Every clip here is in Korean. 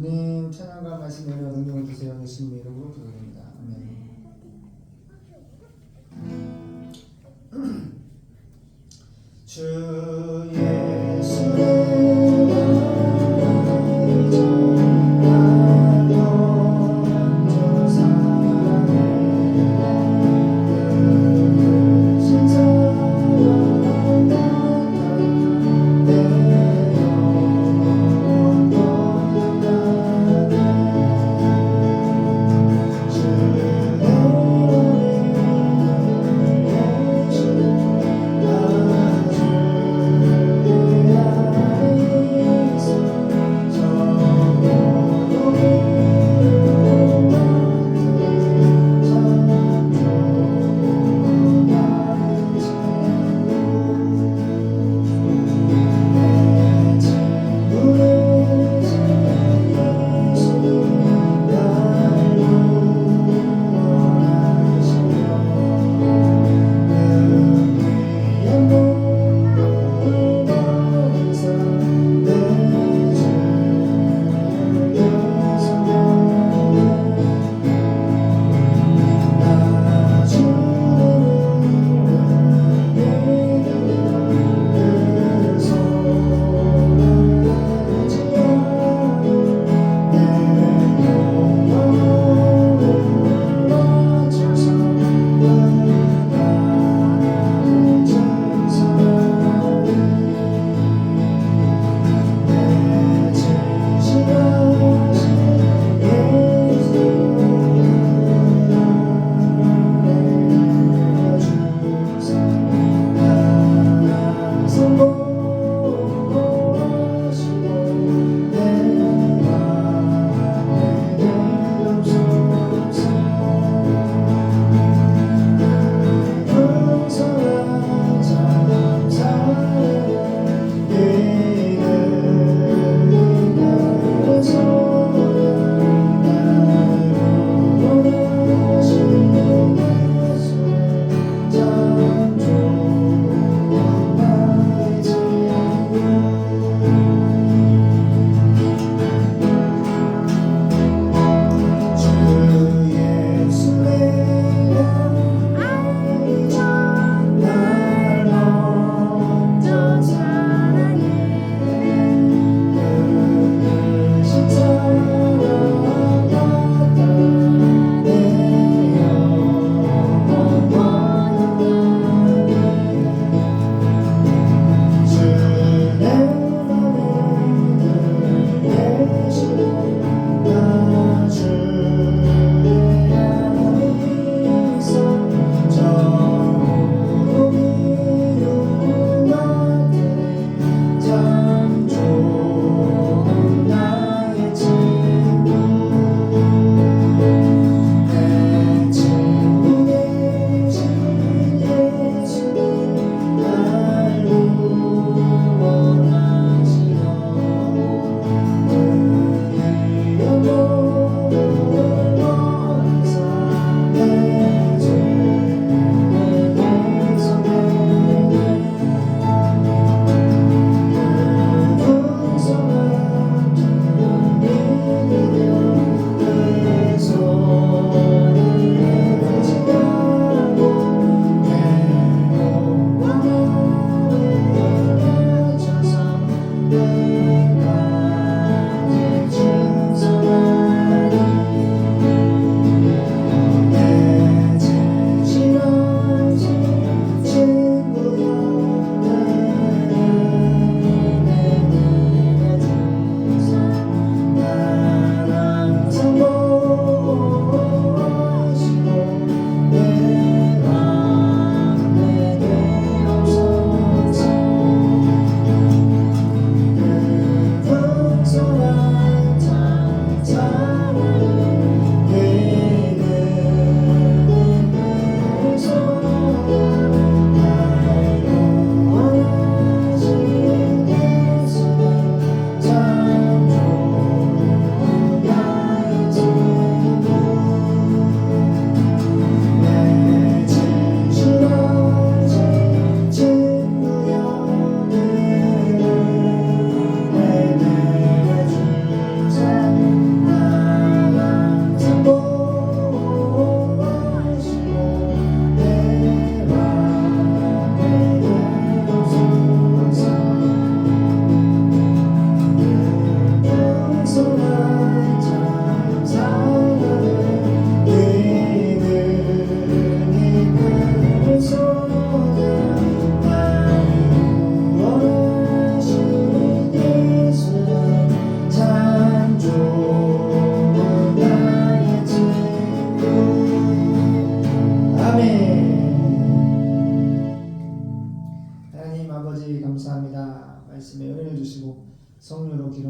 주님 찬양과 말씀 내려 능력을 주세요. 예수님 이름으로 기도드립니다. 아멘. 주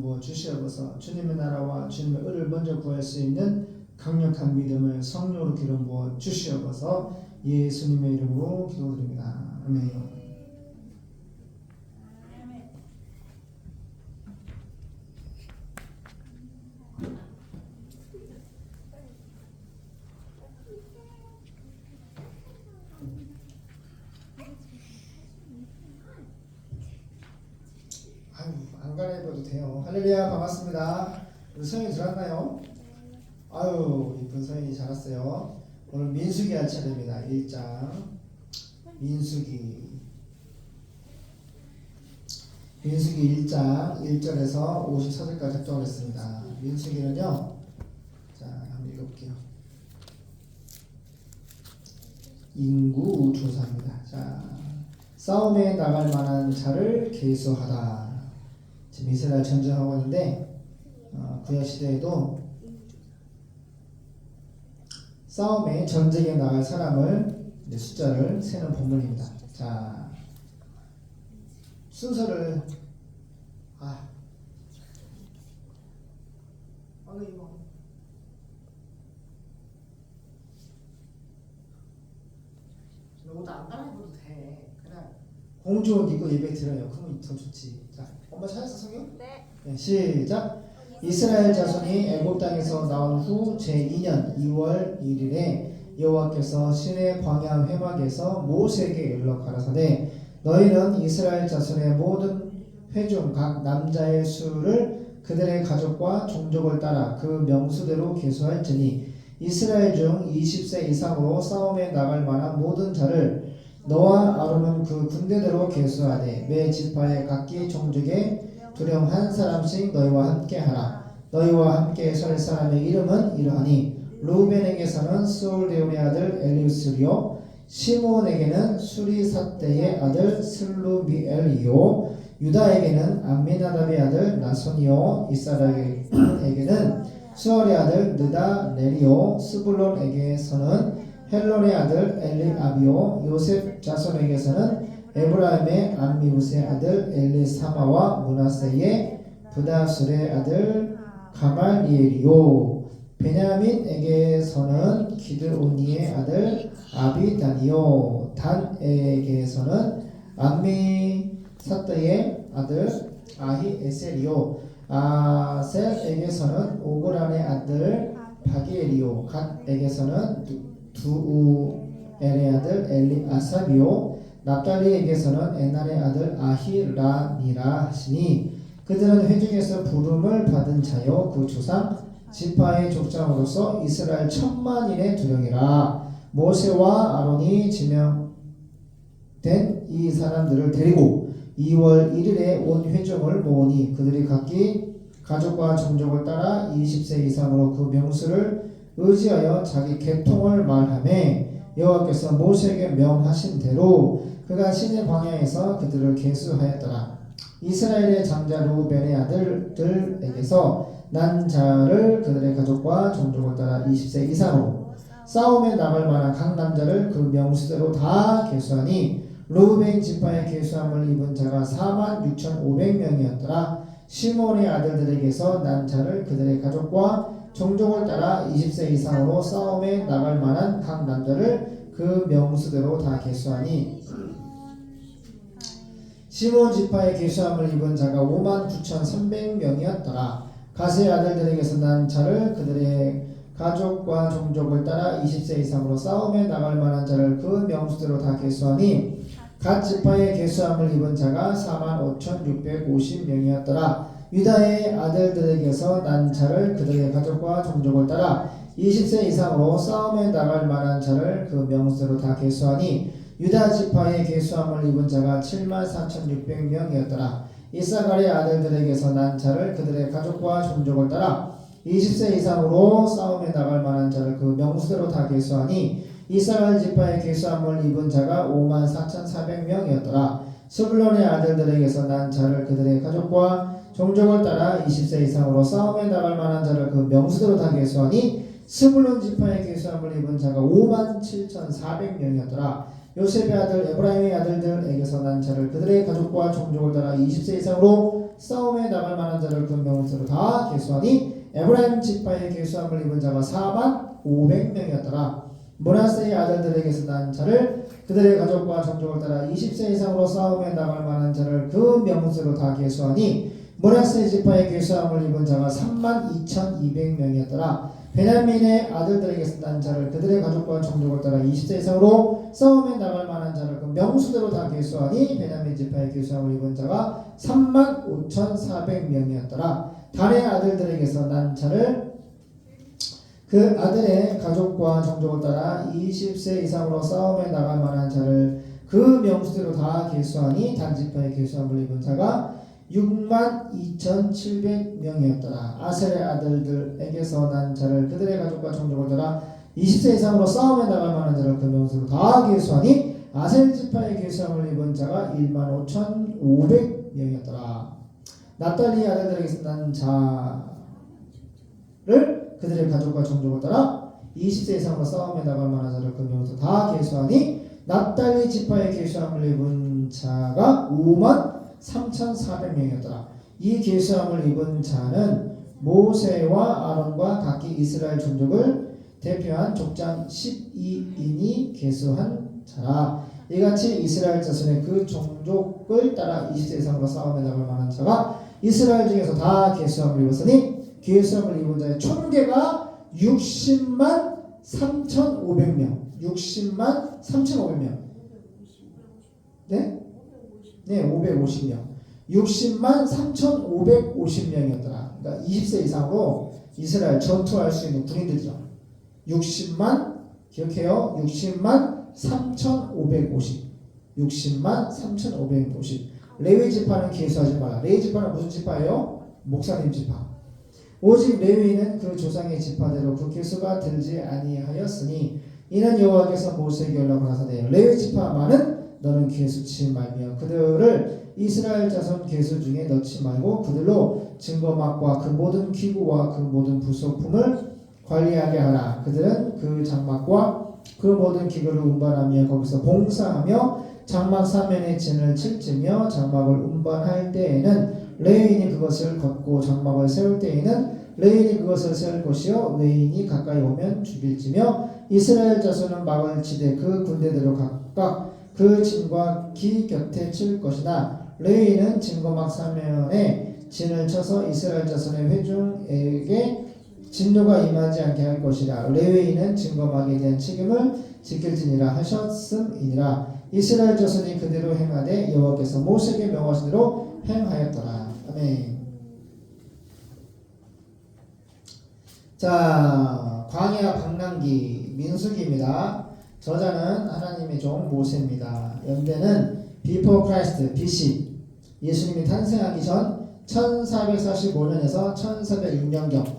부어 주시옵소서 주님의 나라와 주님의 의를 먼저 구할 수 있는 강력한 믿음을 성령으로 기름 부어 주시옵소서 예수님의 이름으로 기도드립니다. 아멘. 아유 안 갈아입어도 돼요. 할렐루야 반갑습니다. 우리 성이 들었나요? 아유 이쁜 성이 잘 왔어요. 오늘 민수기 할 차례입니다. 1장 민수기 민수기 1장 1절에서 54절까지 작성을 했습니다. 민수기는요. 자 한번 읽어볼게요. 인구 조사입니다. 자 싸움에 나갈 만한 자를 계수하다. 지금 이스라엘 전쟁하고 있는데 어, 구약 시대에도 싸움에 전쟁에 나갈 사람을 숫자를 세는 본문입니다. 자 순서를 아 얼른 이거 옷안 갈아입어도 돼. 그냥 공주 옷 입고 예배 드려요. 그러면 더 좋지. 자 엄마 찾았어 성경? 네. 네, 시작. 이스라엘 자손이 애굽 땅에서 나온 후 제2년 2월 1일에 여호와께서 신의 광야 회막에서 모세에게 일러 가라사대 너희는 이스라엘 자손의 모든 회중 각 남자의 수를 그들의 가족과 종족을 따라 그 명수대로 계수할지니 이스라엘 중 20세 이상으로 싸움에 나갈 만한 모든 자를 너와 아론은 그 군대대로 계수하되 매 지파의 각기 종족에 두령 한 사람씩 너희와 함께 하라. 너희와 함께 설 사람의 이름은 이러하니 루벤에게서는 스올데온의 아들 엘리우스리요 시몬에게는 수리사떼의 아들 슬루미엘이요 유다에게는 암미나답의 아들 나손이요 이사라에게는 수월의 아들 느다 네리요 스불론에게서는 헬론의 아들 엘리 아비요 요셉 자손에게서는 에브라임의 암미우스의 아들 엘리사마와 문하세의 부다술의 아들 가말리엘이요. 베냐민에게서는 기드오니의 아들 아비단이요. 단에게서는 암미 사뜨의 아들 아히에셀이요. 아셀에게서는 오고란의 아들 바기엘이요. 갓에게서는 두우엘의 아들 엘리아삽이요. 납달리에게서는 에날의 아들 아히라니라 하시니 그들은 회중에서 부름을 받은 자요. 그 조상 지파의 족장으로서 이스라엘 천만인의 두령이라. 모세와 아론이 지명된 이 사람들을 데리고 2월 1일에 온 회중을 모으니 그들이 각기 가족과 종족을 따라 20세 이상으로 그 명수를 의지하여 자기 계통을 말하매 여호와께서 모세에게 명하신 대로 그가 신의 광야에서 그들을 계수하였더라. 이스라엘의 장자 루벤의 아들들에게서 난 자를 그들의 가족과 종족을 따라 20세 이상으로 싸움에 나갈 만한 각 남자를 그 명수대로 다 계수하니 루벤 지파의 계수함을 입은 자가 4만 6,500명이었더라. 시몬의 아들들에게서 난 자를 그들의 가족과 종족을 따라 20세 이상으로 싸움에 나갈 만한 각 남자를 그 명수대로 다 계수하니 시몬 지파의 계수함을 입은 자가 5만 9,300명이었더라. 가세의 아들들에게서 난 자를 그들의 가족과 종족을 따라 20세 이상으로 싸움에 나갈 만한 자를 그 명수대로 다 계수하니 갓 지파의 계수함을 입은 자가 4만 5,650명이었더라. 유다의 아들들에게서 난 자를 그들의 가족과 종족을 따라 20세 이상으로 싸움에 나갈 만한 자를 그 명수대로 다 계수하니 유다 지파의 계수함을 입은 자가 7만 4,600명이었더라. 이사갈의 아들들에게서 난 자를 그들의 가족과 종족을 따라 20세 이상으로 싸움에 나갈 만한 자를 그 명수대로 다 계수하니 이사갈 지파의 계수함을 입은 자가 5만 4,400명이었더라. 스불론의 아들들에게서 난 자를 그들의 가족과 종족을 따라 20세 이상으로 싸움에 나갈 만한 자를 그 명수대로 다 계수하니 스불론 지파의 계수함을 입은 자가 5만 7,400명이었더라. 요셉의 아들 에브라임의 아들들에게서 난 자를 그들의 가족과 종족을 따라 20세 이상으로 싸움에 나갈 만한 자를 그 명수로 다 계수하니 에브라임 지파의 계수함을 입은 자가 4만 500명이었더라. 모나스의 아들들에게서 난 자를 그들의 가족과 종족을 따라 20세 이상으로 싸움에 나갈 만한 자를 그 명수로 다 계수하니 모나스의 지파의 계수함을 입은 자가 3만 2,200명이었더라. 베냐민의 아들들에게서 난 자를 그들의 가족과 종족을 따라 20세 이상으로 싸움에 나갈 만한 자를 그 명수대로 다 계수하니 베냐민 지파의 계수함을 입은 자가 3만 5,400명이었더라. 단의 아들들에게서 난 자를 그 아들의 가족과 종족을 따라 20세 이상으로 싸움에 나갈 만한 자를 그 명수대로 다 계수하니 단지파의 계수함을 입은 자가 6만 2,700명이었더라. 아셀의 아들들에게서 난 자를 그들의 가족과 종족을 따라 20세 이상으로 싸움에 나갈 만한 자를 그 명수로 다 계수하니 아셀 지파의 계수함을 입은 자가 1만 5,500명이었더라. 납달리 아들들에게서 난 자를 그들의 가족과 종족을 따라 20세 이상으로 싸움에 나갈 만한 자를 그 명수로 다 계수하니 납달리 지파의 계수함을 입은 자가 5만 3,400명이었더라. 이 계수함을 입은 자는 모세와 아론과 각기 이스라엘 종족을 대표한 족장 12인이 계수한 자라. 이같이 이스라엘 자손의 그 종족을 따라 20세 이상으로 싸움에 나갈 만한 자가 이스라엘 중에서 다 계수함을 입었으니 계수함을 입은 자의 총계가 60만 3,500명. 60만 3,500명. 네? 네, 550명. 60만 3,550명이었더라. 그러니까 20세 이상으로 이스라엘 전투할 수 있는 군인들이죠. 60만 기억해요. 60만 3,550. 60만 3,550. 레위 지파는 계수하지 마라. 레위 지파는 무슨 지파예요? 목사님 지파. 오직 레위는 그 조상의 지파대로 그 계수가 들지 아니하였으니 이는 여호와께서 모세에게 연락을 하사되 레위 지파만은 너는 계수치 말며 그들을 이스라엘 자손 계수 중에 넣지 말고 그들로 증거막과 그 모든 기구와 그 모든 부속품을 관리하게 하라. 그들은 그 장막과 그 모든 기구를 운반하며 거기서 봉사하며 장막 사면에 진을 칠지며 장막을 운반할 때에는 레인이 그것을 걷고 장막을 세울 때에는 레인이 그것을 세울 것이요 외인이 가까이 오면 죽일지며 이스라엘 자손은 막을 치되 그 군대대로 각각 그 진과 기 곁에 칠 것이나 레위는 진거막 사면에 진을 쳐서 이스라엘 자손의 회중에게 진노가 임하지 않게 할 것이라. 레위인은 진거막에 대한 책임을 지킬지니라 하셨음이니라. 이스라엘 자손이 그대로 행하되 여호와께서 모세에게 명하신 대로 행하였더라. 아멘. 자 광야 방랑기 민수기입니다 저자는 하나님의 종 모세입니다. 연대는 비포 크라이스트 BC 예수님이 탄생하기 전 1445년에서 1406년경